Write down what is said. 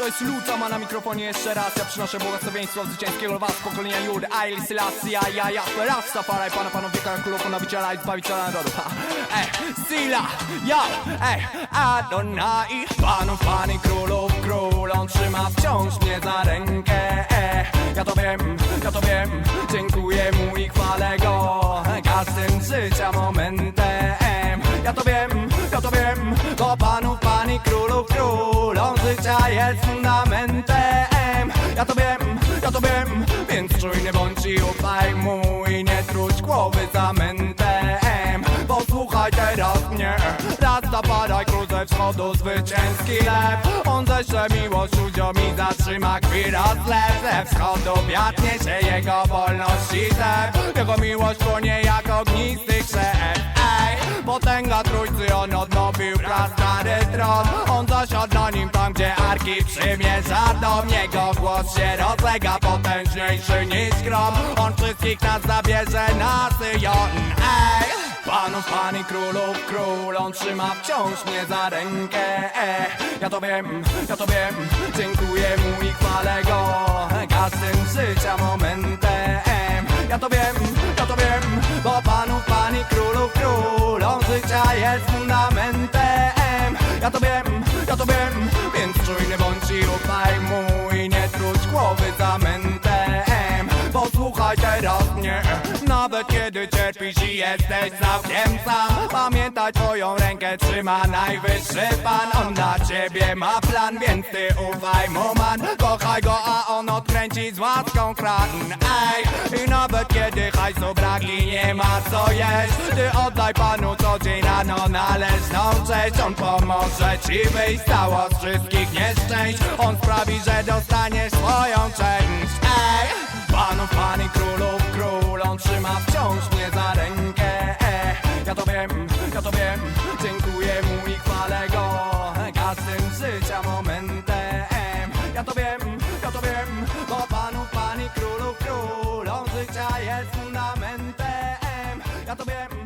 To jest Luca, ma na mikrofonie jeszcze raz. Ja przynoszę błogosławieństwo zwycięskiego lwa z pokolenia Judy Aili Selassie, ja, ja, ja Rastafari, pana panów wieka królowo nabiciela i zbawiciela narodu. Ha. Ej, Sila, ja, ej Adonai, panów, pani, królów, król. On trzyma wciąż mnie za rękę e, Ja to wiem, ja to wiem. Dziękuję mu i chwalę go. Każdym życia momentem. Ja to wiem, ja to wiem. Bo panów, pani, królów, król życia jest fundamentem. Ja to wiem, ja to wiem Więc czujny bądź i ufaj mu I nie truć głowy zamętem Posłuchaj teraz mnie. Raz zapadaj król ze wschodu Zwycięski lew. On ześle miłość ludziom i zatrzyma chwila zlew. Ze wschodu wiatnie się jego wolności zew. Jego miłość płonie jak ognisty krzew potęga trójcy on odnowił prastary tron On zasiadł na nim tam, gdzie arki przymierza. Dom Jego głos się rozlega potężniejszy niż grom. On wszystkich nas zabierze na Syjon Ej, panów, pani, królów, król On trzyma wciąż mnie za rękę. E, Ja to wiem, ja to wiem Dziękuję mu i chwalę go. Każdym życia momentem. Ja to wiem jest fundamentem. Ja to wiem, ja to wiem Więc czujny bądź i ufaj mu I nie truć głowy zamętem Posłuchaj teraz mnie Nawet kiedy cierpisz i jesteś całkiem sam Pamiętaj twoją rękę trzyma najwyższy pan. On dla ciebie ma plan, więc ty ufaj mu man. Kochaj go, a on odkręci z łaską kran. Ej, i nawet kiedy hajsu brak i nie ma co jeść. Ty oddaj panu co dzień rano należną cześć On pomoże ci wyjść cało z wszystkich nieszczęść. On sprawi, że dostaniesz swoją część. Ej, panów, pani, królów, król On trzyma wciąż mnie za rękę. E, Ja to wiem, ja to wiem. Dziękuję mu i chwalę go Każdym życia momentem. Ja to wiem, ja to wiem Bo panów, pani,